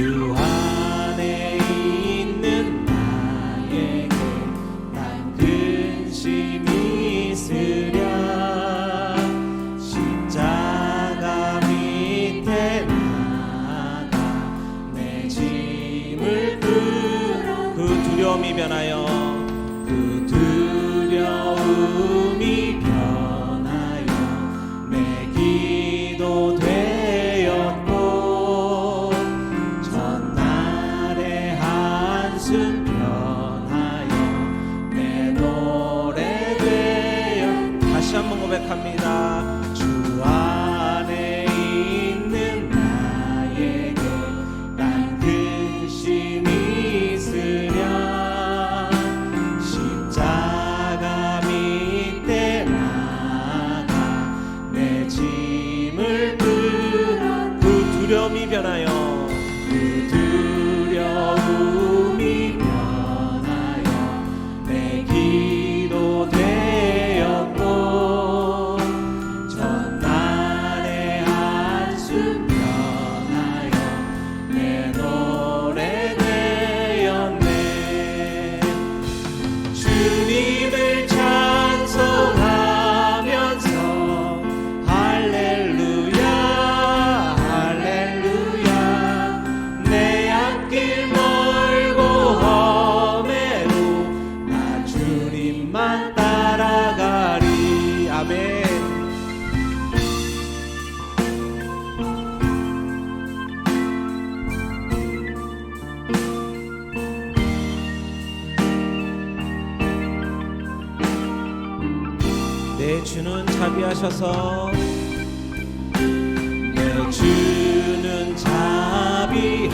you. 내 주는 자비하셔서 내 주는 자비하셔서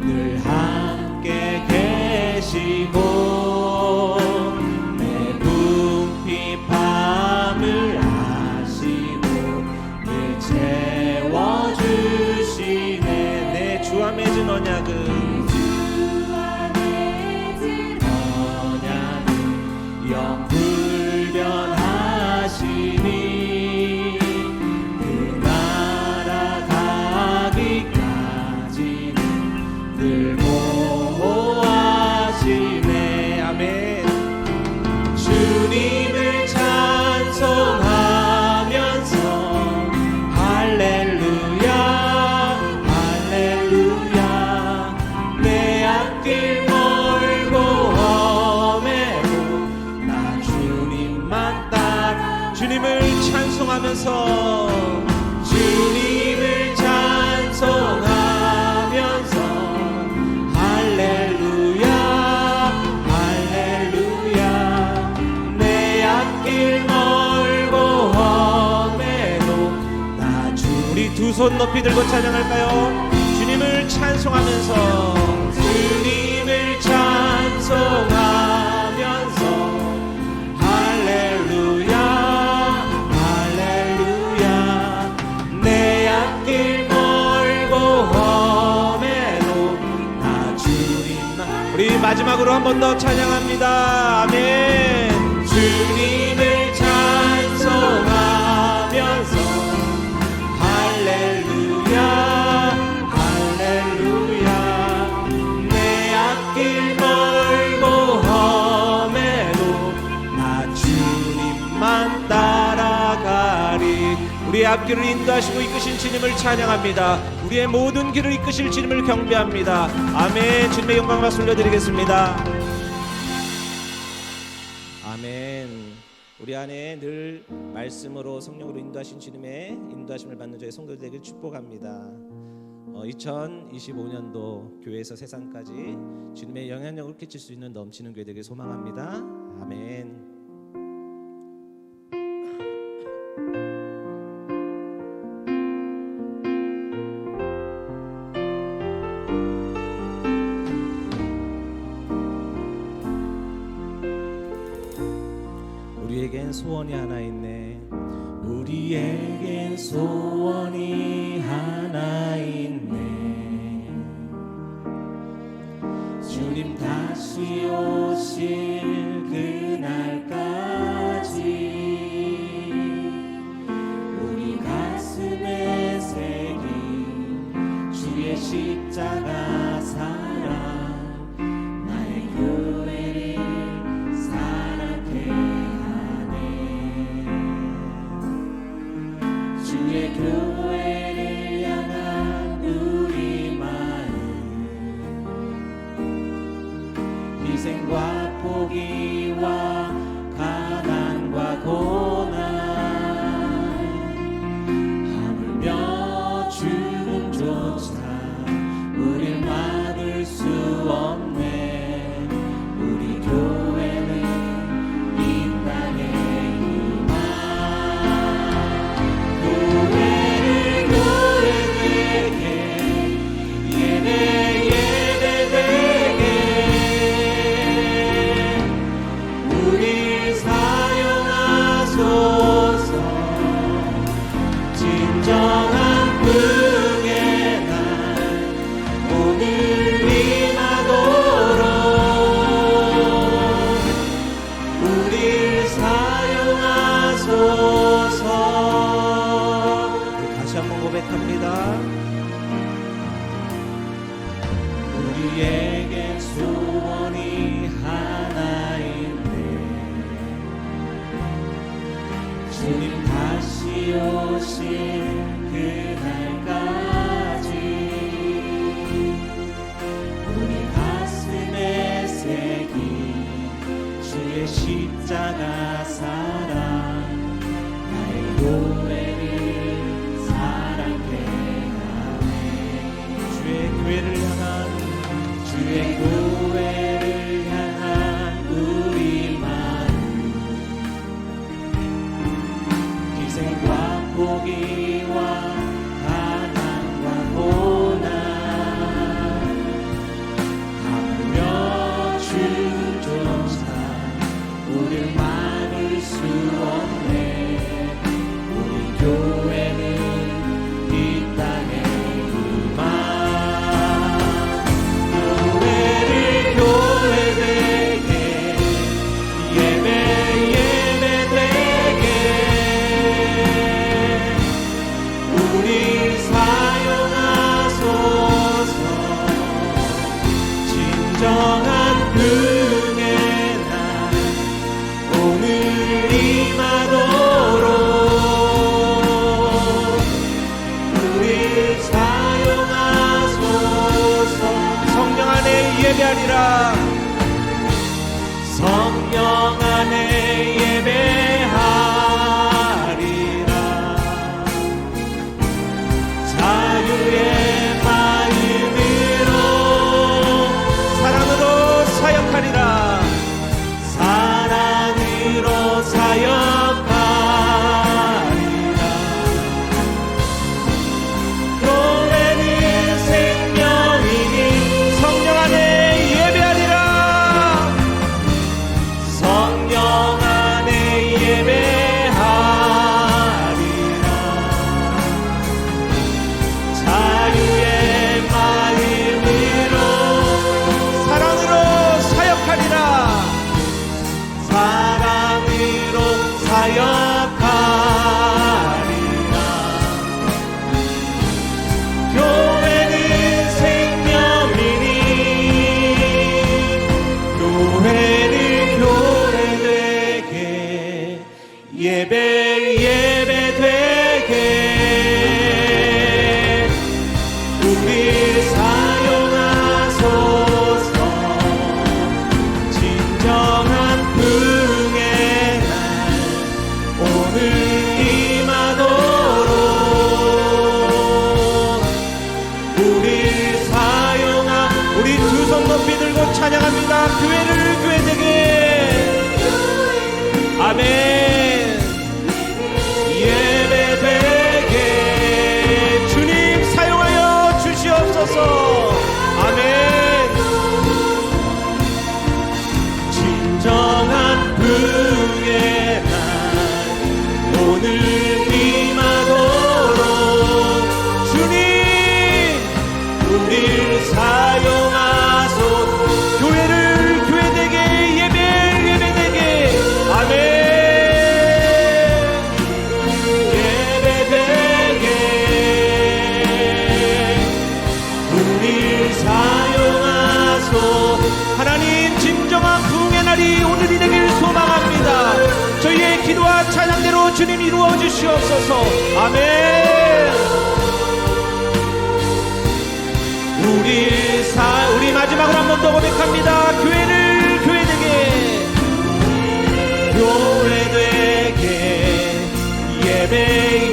늘 함께 계시고 찬송하면서 주님을 찬송하면서 할렐루야 할렐루야 내 앞길 멀고 험해도 나 주리 두 손 높이 들고 찬양할까요? 마지막으로 한 번 더 찬양합니다. 아멘 앞길을 인도하시고 이끄신 주님을 찬양합니다 우리의 모든 길을 이끄실 주님을 경배합니다 아멘 주님의 영광 박수 올려드리겠습니다 아멘 우리 안에 늘 말씀으로 성령으로 인도하신 주님의 인도하심을 받는 저의 성도들 되길 축복합니다. 어, 2025년도 교회에서 세상까지 주님의 영향력을 끼칠 수 있는 넘치는 교회 되길 소망합니다. 아멘. 있네. 우리에겐 소원이 하나 있네. 주님 다시 오실 찬양합니다. 교회를 교회되게. 아멘. 주님 이루어 주시옵소서. 아멘. 우리 사, 우리 마지막으로 한 번 더 고백합니다. 교회를 교회되게 교회되게 예배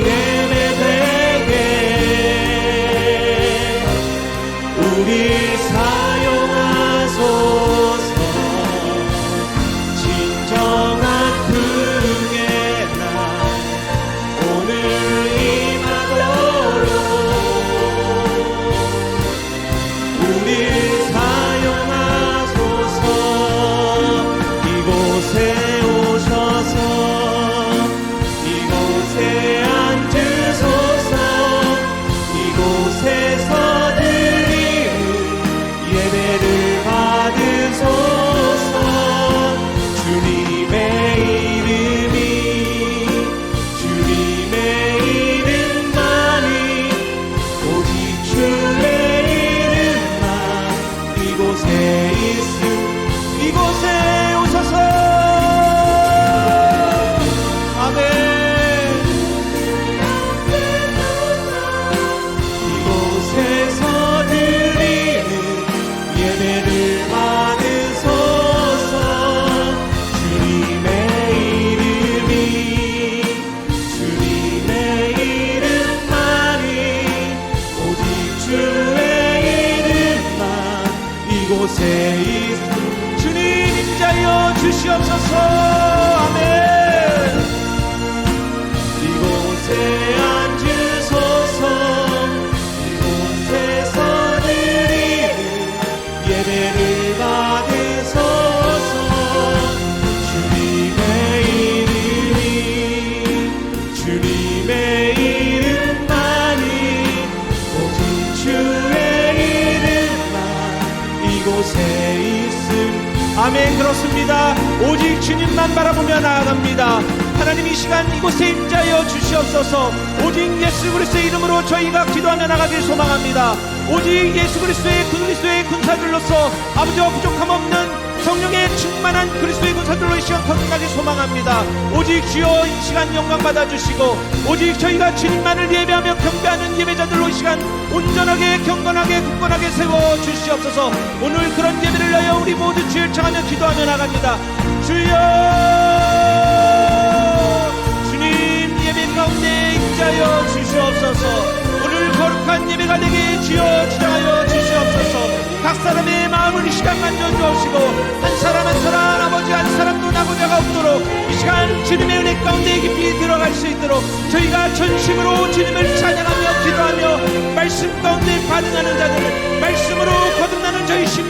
오직 주님만 바라보며 나아갑니다. 하나님 이 시간 이곳에 임자여 주시옵소서. 오직 예수 그리스도의 이름으로 저희가 기도하며 나가길 소망합니다. 오직 예수 그리스도의 그리스도의 군사들로서 아버지와 부족함 없는 성령의 충만한 그리스도의 군사들로 이 시간 거듭나길 소망합니다. 오직 주여 이 시간 영광 받아주시고 오직 저희가 주님만을 예배하며 경배하는 예배자들로 이 시간 온전하게 경건하게 굳건하게 세워 주시옵소서. 오늘 그런 예배를 위하여 우리 모두 주를 청하며 기도하며 나갑니다 주여! 주님 예배 가운데 임자여 주시옵소서. 오늘 거룩한 예배가 되게 주여 주장하여 주시옵소서. 각 사람의 마음을 이 시간 만져주옵시고 한 사람 한 사람 아버지 한 사람도 나고자가 없도록 이 시간 주님의 은혜 가운데 깊이 들어갈 수 있도록 저희가 전심으로 주님을 찬양하며 기도하며 말씀 가운데 반응하는 자들 말씀으로 거듭나는 저희 수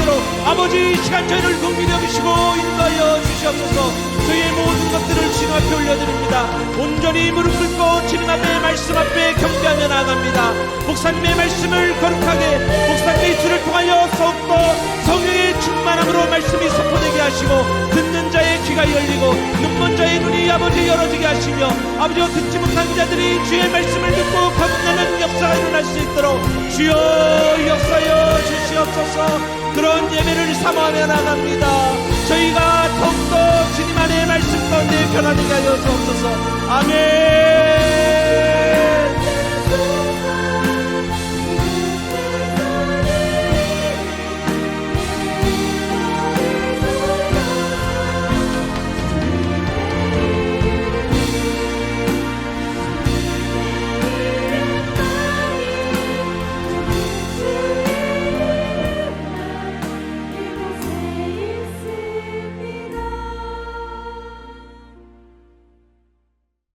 있도록 아버지 이 시간 저희를 긍휼히 여기시고 인도하여 주시옵소서. 저희의 모든 것들을 주님 앞에 올려드립니다. 온전히 무릎 꿇고 주님 앞에 말씀 앞에 경배하며 나아갑니다. 목사님의 말씀을 거룩하게 목사님의 입술을 통하여 더욱더 성령의 충만함으로 말씀이 선포되게 하시고 듣는 자의 귀가 열리고 눈먼 자의 눈이 아버지 열어지게 하시며 아버지와 듣지 못한 자들이 주의 말씀을 듣고 거듭나는 역사가 일어날 수 있도록 주여 역사여 주시옵소서 그런 예배를 삼아하며 나갑니다. 저희가 더욱더 주님 안의 말씀 가운데 변화되게 하여 주옵소서. 아멘